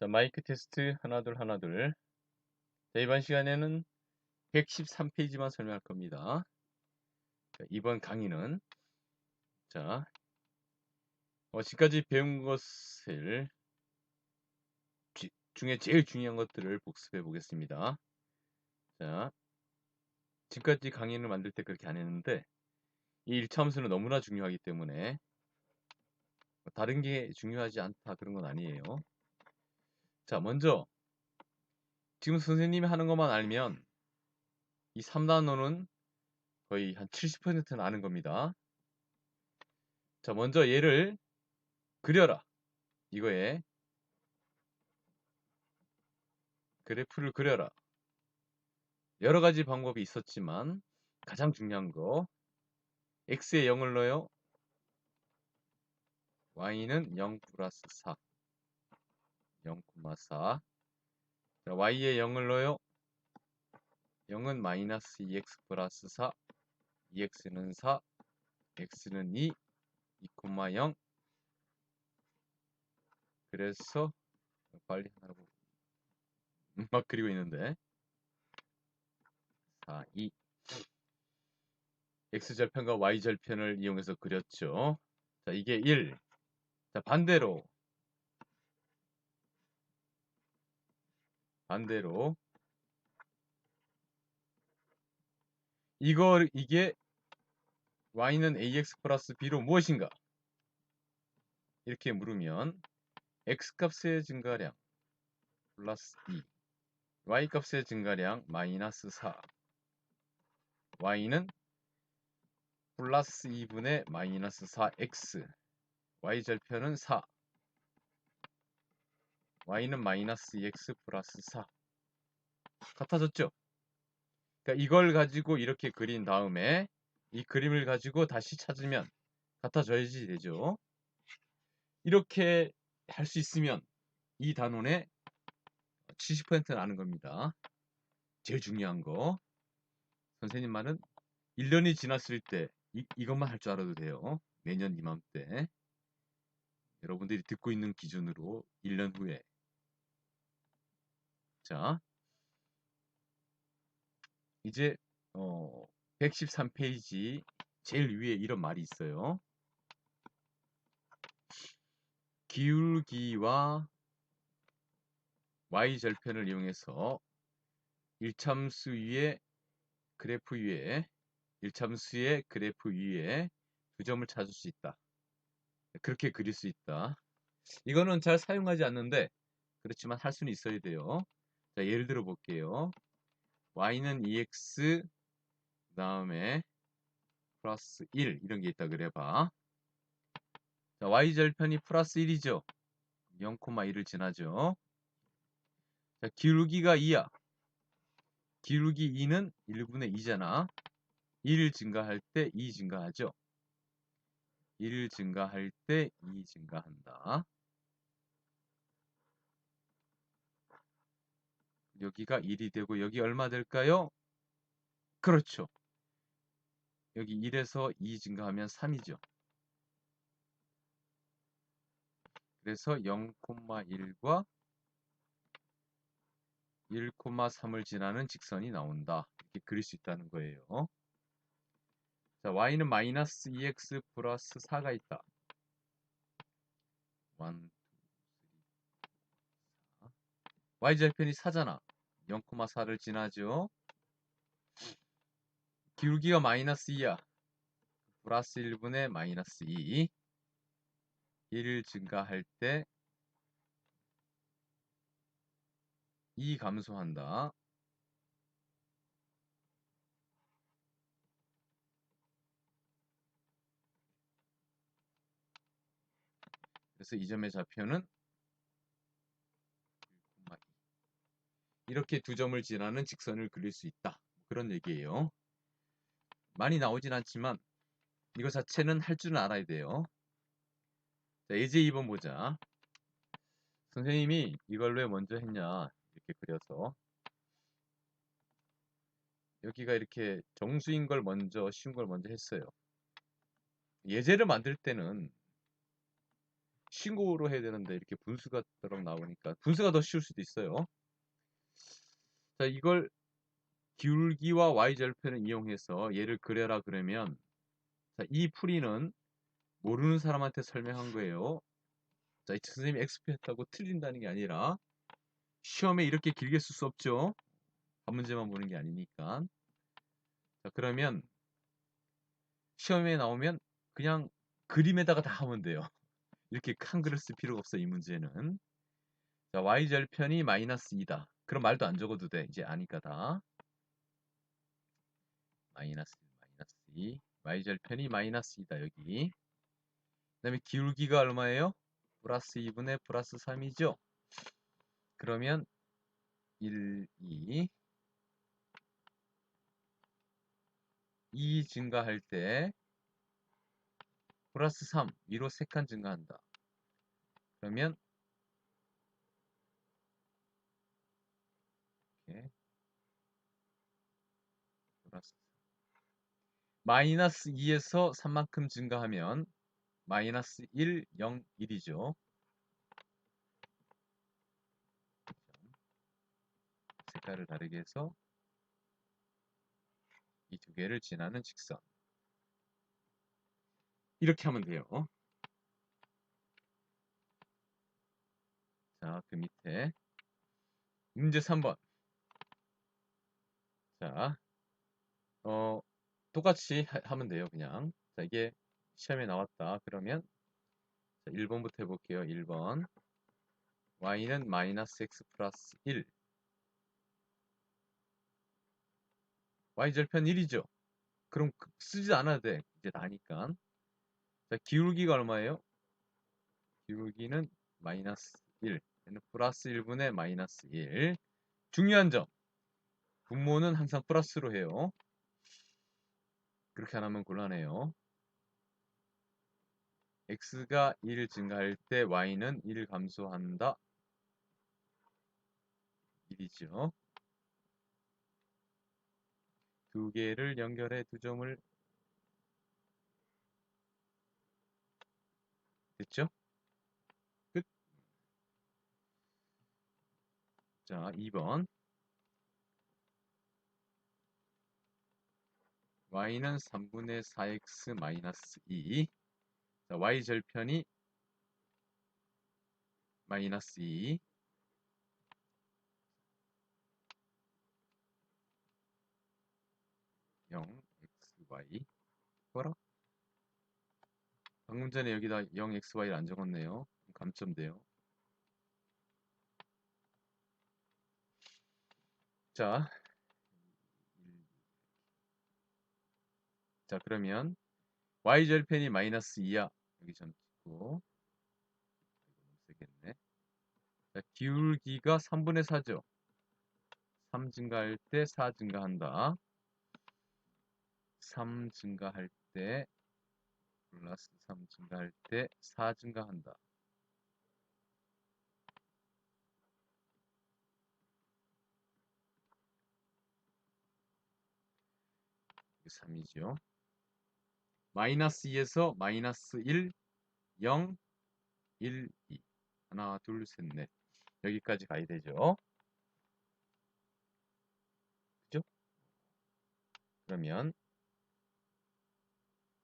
자, 마이크 테스트 하나 둘 하나 둘. 자, 이번 시간에는 113페이지만 설명할 겁니다. 자, 이번 강의는 자, 어, 지금까지 배운 것을 지- 중에 제일 중요한 것들을 복습해 보겠습니다. 자, 지금까지 강의를 만들 때 그렇게 안 했는데 이 1차 함수는 너무나 중요하기 때문에 뭐 다른 게 중요하지 않다 그런 건 아니에요. 자, 먼저 지금 선생님이 하는 것만 알면 이 3단원은 거의 한 70%는 아는 겁니다. 자, 먼저 얘를 그려라. 이거에 그래프를 그려라. 여러 가지 방법이 있었지만 가장 중요한 거 x에 0을 넣어요. y는 0 플러스 4 0,4 자, y에 0을 넣어요. 0은 마이너스 2x 플러스 4 2x는 4 x는 2 2,0 그래서 빨리 하라고 막 그리고 있는데 4, 2 x절편과 y절편을 이용해서 그렸죠. 자, 이게 1. 자, 반대로 반대로. 이거 이게 y는 ax 플러스 b로 무엇인가? 이렇게 물으면 x 값의 증가량 플러스 2 y 값의 증가량 마이너스 4 y는 플러스 2분의 마이너스 4x y 절편은 4 y는 마이너스 2x 플러스 4 같아졌죠? 그러니까 이걸 가지고 이렇게 그린 다음에 이 그림을 가지고 다시 찾으면 같아져야지 되죠. 이렇게 할 수 있으면 이 단원의 70%는 아는 겁니다. 제일 중요한 거. 선생님 말은 1년이 지났을 때 이, 이것만 할 줄 알아도 돼요. 매년 이맘때. 여러분들이 듣고 있는 기준으로 1년 후에. 자. 이제 어 113페이지 제일 위에 이런 말이 있어요. 기울기와 y절편을 이용해서 일참수 위에 그래프 위에 일참수의 그래프 위에 두 점을 찾을 수 있다. 그렇게 그릴 수 있다. 이거는 잘 사용하지 않는데 그렇지만 할 수는 있어야 돼요. 자, 예를 들어 볼게요. y는 2x 그 다음에 플러스 1 이런 게 있다 그래봐. 자, y절편이 플러스 1이죠. 0,1을 지나죠. 자, 기울기가 2야. 기울기 2는 1분의 2잖아. 1 증가할 때 2 증가하죠. 1 증가할 때 2 증가한다. 여기가 1이 되고 여기 얼마 될까요? 그렇죠. 여기 1에서 2 증가하면 3이죠. 그래서 0,1과 1,3을 지나는 직선이 나온다. 이렇게 그릴 수 있다는 거예요. 자, y는 마이너스 2x 플러스 4가 있다. 1, 2, 3, 4. y절편이 4잖아. 0,4를 지나죠. 기울기가 마이너스 2야. 플러스 1분의 마이너스 2. 1을 증가할 때 2 감소한다. 그래서 이 점의 좌표는 이렇게 두 점을 지나는 직선을 그릴 수 있다. 그런 얘기예요. 많이 나오진 않지만 이거 자체는 할 줄은 알아야 돼요. 자, 예제 2번 보자. 선생님이 이걸 왜 먼저 했냐 이렇게 그려서 여기가 이렇게 정수인 걸 먼저 쉬운 걸 먼저 했어요. 예제를 만들 때는 신고로 해야 되는데 이렇게 분수가 따로 나오니까 분수가 더 쉬울 수도 있어요. 자, 이걸 기울기와 y절편을 이용해서 얘를 그려라 그러면 자, 이 풀이는 모르는 사람한테 설명한 거예요. 자, 이 선생님이 엑스표 했다고 틀린다는 게 아니라 시험에 이렇게 길게 쓸 수 없죠. 한 문제만 보는 게 아니니까. 자, 그러면 시험에 나오면 그냥 그림에다가 다 하면 돼요. 이렇게 큰 글을 쓸 필요가 없어 이 문제는. 자, y절편이 마이너스 2다. 그럼 말도 안 적어도 돼. 이제 아니까 다. 마이너스 1, 마이너스 2. y절편이 마이너스 2다 여기. 그 다음에 기울기가 얼마예요? 플러스 2분의 플러스 3이죠. 그러면 1, 2 2 증가할 때 플러스 3 위로 3칸 증가한다. 그러면 이렇게 플러스 3. 마이너스 2에서 3만큼 증가하면 마이너스 1, 0, 1이죠. 색깔을 다르게 해서 이 두 개를 지나는 직선. 이렇게 하면 돼요. 자, 그 밑에 문제 3번. 자, 어, 똑같이 하, 면 돼요, 그냥. 자, 이게 시험에 나왔다. 그러면 자, 1번부터 해볼게요. 1번. y는 마이너스 x 플러스 1. y절편 1이죠. 그럼 그- 쓰지 않아도 돼. 이제 나니까. 자, 기울기가 얼마예요? 기울기는 마이너스 1. 얘는 플러스 1분의 마이너스 1. 중요한 점. 분모는 항상 플러스로 해요. 그렇게 안 하면 곤란해요. x가 1 증가할 때 y는 1 감소한다. 1이죠. 두 개를 연결해 두 점을 됐죠? 끝. 자, 2번. Y는 3분의 4x 마이너스 2. 자, y 절편이 마이너스 2. 0, x, y. 뭐라? 방금 전에 여기다 0, x, y를 안 적었네요. 감점돼요. 자, 자 그러면 y 절편이 마이너스 2야. 여기 점 찍고 세겠네. 자, 기울기가 3분의 4죠. 3 증가할 때 4 증가한다. 3 증가할 때 플러스 3 증가할 때 4 증가한다. 이게 3이죠. 마이너스 2에서 마이너스 1, 0, 1, 2. 하나, 둘, 셋, 넷. 여기까지 가야 되죠. 그죠? 그러면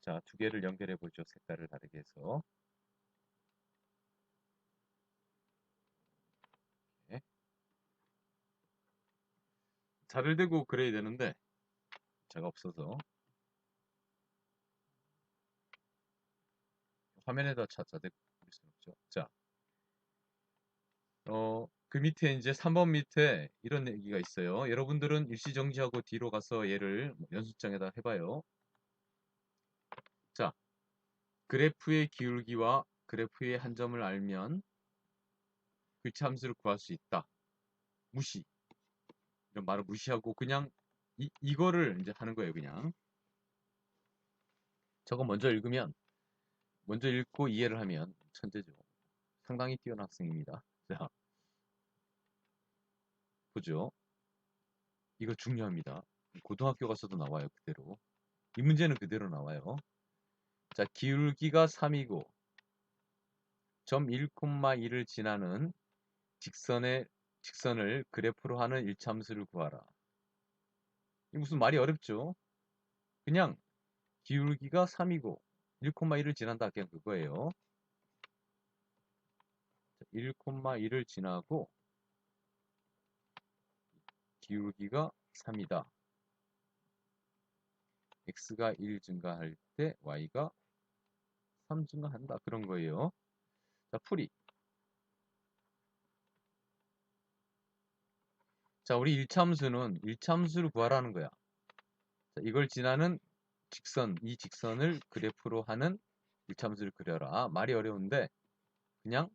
자, 두 개를 연결해 보죠. 색깔을 다르게 해서. 자를 대고 그려야 되는데 자가 없어서 화면에다 대고 그릴 수는 없죠. 자, 어, 그 밑에 이제 3번 밑에 이런 얘기가 있어요. 여러분들은 일시 정지하고 뒤로 가서 얘를 뭐 연습장에다 해봐요. 자, 그래프의 기울기와 그래프의 한 점을 알면 그 함수를 구할 수 있다. 무시. 이런 말을 무시하고 그냥 이, 이거를 이제 하는 거예요, 그냥. 저거 먼저 읽으면 먼저 읽고 이해를 하면 천재죠. 상당히 뛰어난 학생입니다. 자, 보죠. 이거 중요합니다. 고등학교 가서도 나와요, 그대로. 이 문제는 그대로 나와요. 자, 기울기가 3이고 점 1,2를 지나는 직선의 직선을 그래프로 하는 일참수를 구하라. 이 무슨 말이 어렵죠? 그냥 기울기가 3이고 1,1을 지난다 그냥 그거예요. 1,1을 지나고 기울기가 3이다. x가 1 증가할 때 y가 3 증가한다. 그런 거예요. 자, 풀이. 자, 우리 일참수는 일참수를 구하라는 거야. 자, 이걸 지나는 직선, 이 직선을 그래프로 하는 일참수를 그려라. 말이 어려운데 그냥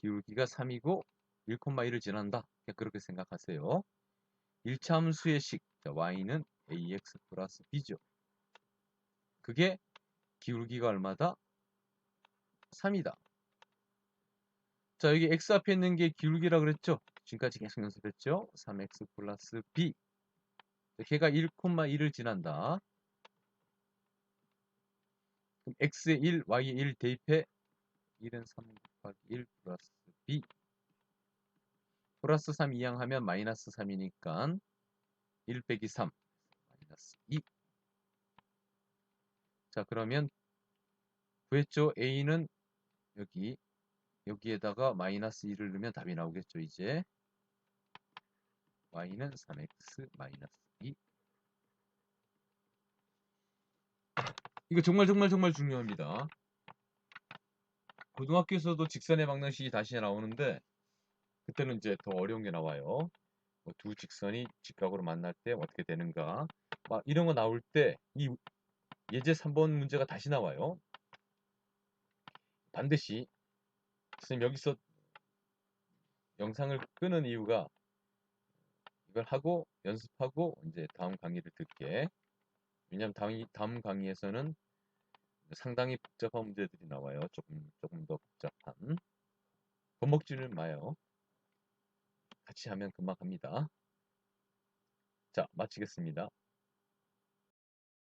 기울기가 3이고 1,1을 지난다. 그렇게 생각하세요. 일참수의 식, 자, y는 ax 플러스 b죠. 그게 기울기가 얼마다? 3이다. 자, 여기 x 앞에 있는 게 기울기라 그랬죠? 지금까지 계속 연습했죠? 3x 플러스 b. 걔가 1,1을 지난다. 그럼 x에 1, y에 1 대입해 1은 3 곱하기 1 플러스 b. 플러스 3 이항하면 마이너스 3이니까 1 빼기 3 마이너스 2. 자, 그러면 구했죠? a는 여기 여기에다가 마이너스 2를 넣으면 답이 나오겠죠, 이제. y는 3x 마이너스 2. 이거 정말 정말 정말 중요합니다. 고등학교에서도 직선의 방정식이 다시 나오는데 그때는 이제 더 어려운 게 나와요. 뭐 두 직선이 직각으로 만날 때 어떻게 되는가. 막 이런 거 나올 때 이 예제 3번 문제가 다시 나와요. 반드시 선생님 여기서 영상을 끄는 이유가 이걸 하고 연습하고 이제 다음 강의를 듣게. 왜냐하면 다음, 다음 강의에서는 상당히 복잡한 문제들이 나와요. 조금 조금 더 복잡한. 겁먹지는 마요. 같이 하면 금방 합니다. 자 마치겠습니다